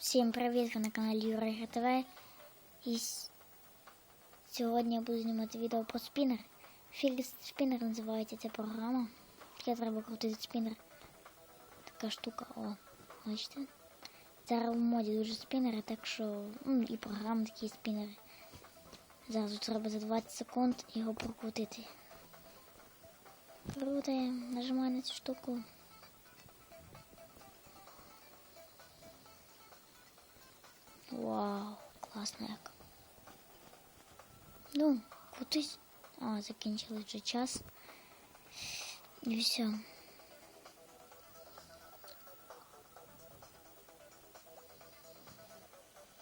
Всім привіт! Ви на каналі Юрій ТВ. І сьогодні я буду знімати відео про спінер. Філіс спінер називається ця програма. Таке треба крутити спінер. Така штука, о, бачите? Зараз в моді дуже спінери, так що. Ну, і програми такі спінери. Зараз треба за 20 секунд його прокрутити. Крутаємо, нажимаю на цю штуку. Вау, класно як. Ну, крутись. А, закінчили вже час. І все.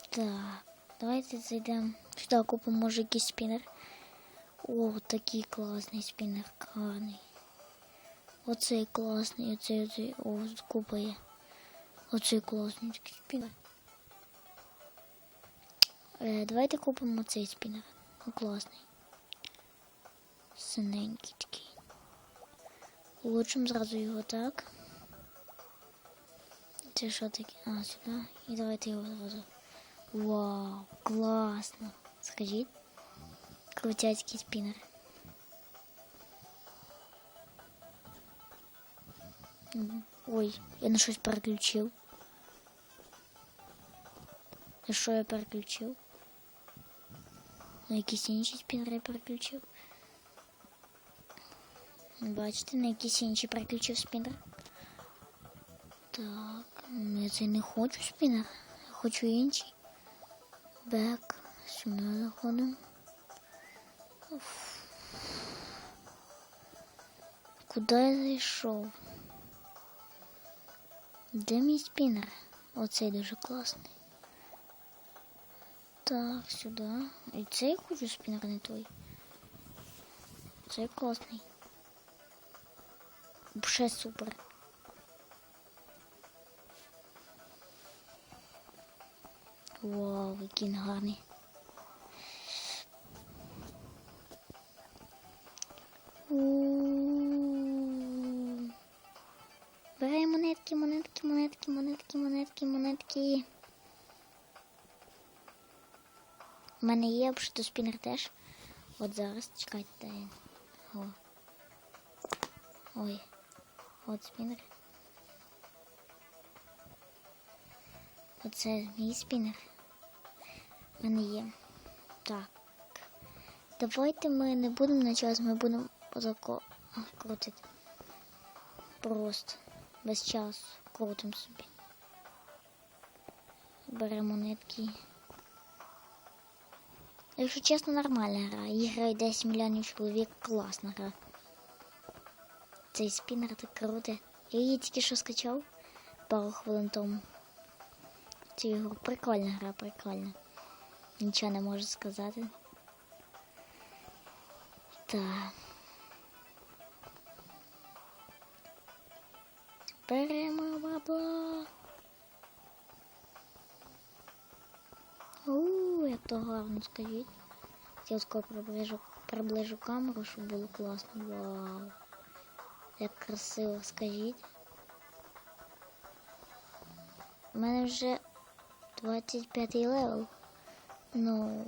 Так, давайте зайдемо. Сюди купимо, може, якийсь спінер. О, такий класний спінер, гарний. Оцей класний, оцей, оцей. О, тут купа є. Оцей класний такий спінер. Е, давайте купимо цей спінер. Ну, класний. Синенький такий. Улучшимо зразу його так. Це що таке? А, сюди. І давайте його зразу. Вау, класно. Скажіть. Крутяцький спінер. Мгм. Ой, я на щось переключив. На що я переключив? На якийсь інший спінер я переключив. Бачите, на якийсь інший переключив спінер. Так, ну, я цей не хочу спінер. Я хочу інший. Бек. Сюди заходимо. Уф. Куди я зайшов? Де мій спінер? Оцей дуже класний. Так, сюди. І цей хочу спінер не той. Цей класний. Ще супер. Вау, який гарний. У мене є обшито спінер теж. От зараз, чекайте. О. Ой. От спінер. Оце мій спінер. У мене є. Так. Давайте ми не будемо на час, ми будемо отако крутити. Просто. Без часу. Крутимо собі. Беремо монетки. Якщо чесно, нормальна гра. Її грає 10 мільйонів чоловік. Класна гра. Цей спінер так круте. Я її тільки що скачав пару хвилин тому. Цю ігру прикольна гра, прикольна. Нічого не можу сказати. Так. Беремо бабла. То гарно, скажіть. Я скоро приближу, приближу камеру, щоб було класно. Вау. Як красиво, скажіть. У мене вже 25 левел. Ну.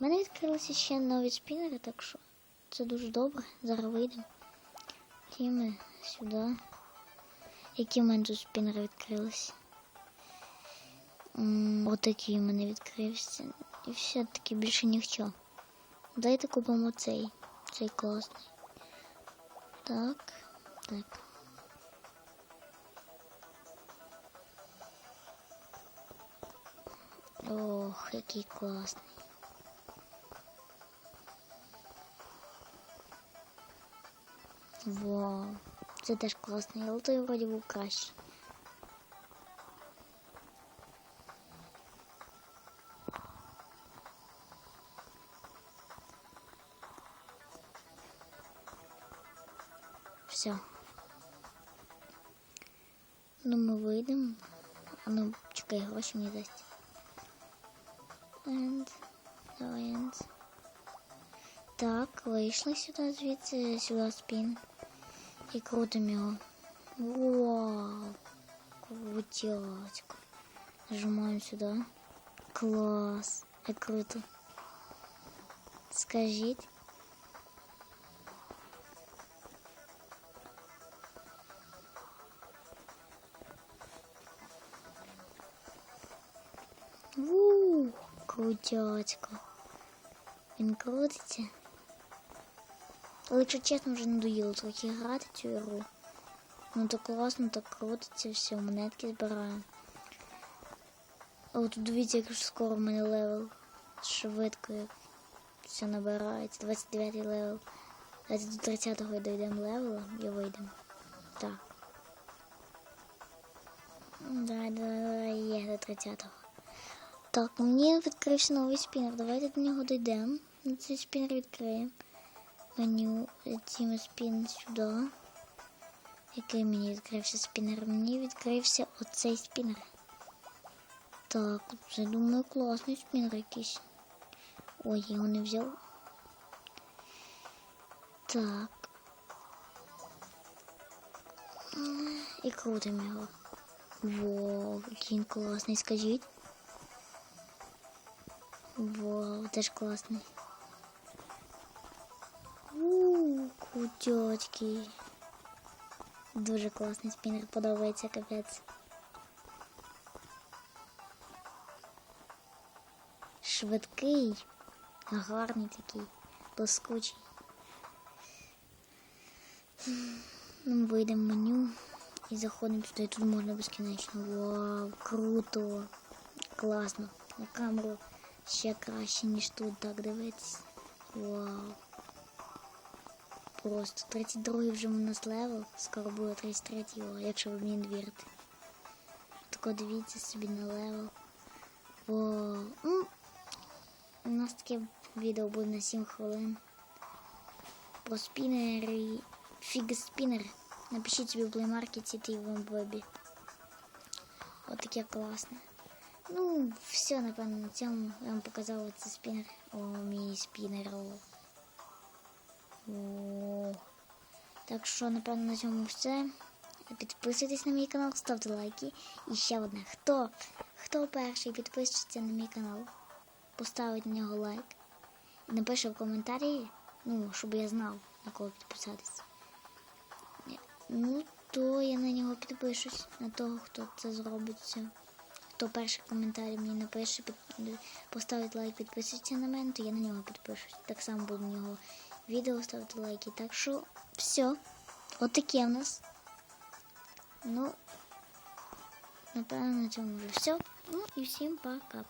У мене відкрилися ще нові спінери, так що це дуже добре. Зараз вийдемо. Ті ми сюди. Які в мене тут спінери відкрилися? Отакий у мене відкрився. І все-таки більше ніхто. Дайте купимо цей. Цей класний. Так, так. Ох, який класний. Вау, це теж класний, але той вроді був кращий. Все. Ну, ми вийдемо. А ну, чекай, гроші мені дасть. And, давай, and. Так, вийшли сюди звідси, сюди спін. І крутимо його. Вау! Крутяцько. Нажимаем сюда. Класс. Як круто. Скажіть. Крутятько. Він крутиться. Але якщо чесно, вже надоїло трохи грати цю ігру. Ну так класно, так крутиться, все, монетки збираємо. А от дивіться, як скоро в мене левел. Швидко як все набирається. 29 левел. Давайте до 30-го дійдемо левела і вийдемо. Так. Давай, давай, давай, є до 30-го. Так, мені відкрився новий спінер. Давайте до нього дійдемо. Цей спінер відкриємо. Меню летімо спін сюди. Який мені відкрився спінер? Мені відкрився оцей спінер. Так, це думаю класний спінер якийсь. Ой, його не взяв. Так. І крутимо його. Вау, який класний, скажіть. Вау, теж класний. Ууу, крутячки. Дуже класний спінер, подобається капець. Швидкий, гарний такий, блискучий. Ну, вийдемо в меню і заходимо туди. Тут можна безкінечно. Вау, круто! Класно. На камеру ще краще, ніж тут так дивитись. Вау. Просто 32 вже у нас левел, скоро буде 33, о, якщо ви мені вірите. Тако дивіться собі на левел. Вау. Ну, у нас таке відео буде на 7 хвилин. Про спінери. Фіг спінер. Напишіть собі в плеймаркеті й в вебі. От таке класне. Ну, все, напевно, на цьому я вам показав оцей спінер. О, мій спінер. О. Так що, напевно, на цьому все. Підписуйтесь на мій канал, ставте лайки. І ще одне. Хто, хто перший підпишеться на мій канал, поставить на нього лайк і напише в коментарі, ну, щоб я знав, на кого підписатися. Ну, то я на нього підпишусь, на того, хто це зробить. Хто перший коментар мені напише, поставить лайк, підписується на мене, то я на нього підпишусь. Так само буду на нього відео ставити лайки. Так що все. Таке в нас. Ну, напевно, на цьому вже все. Ну і всім пока.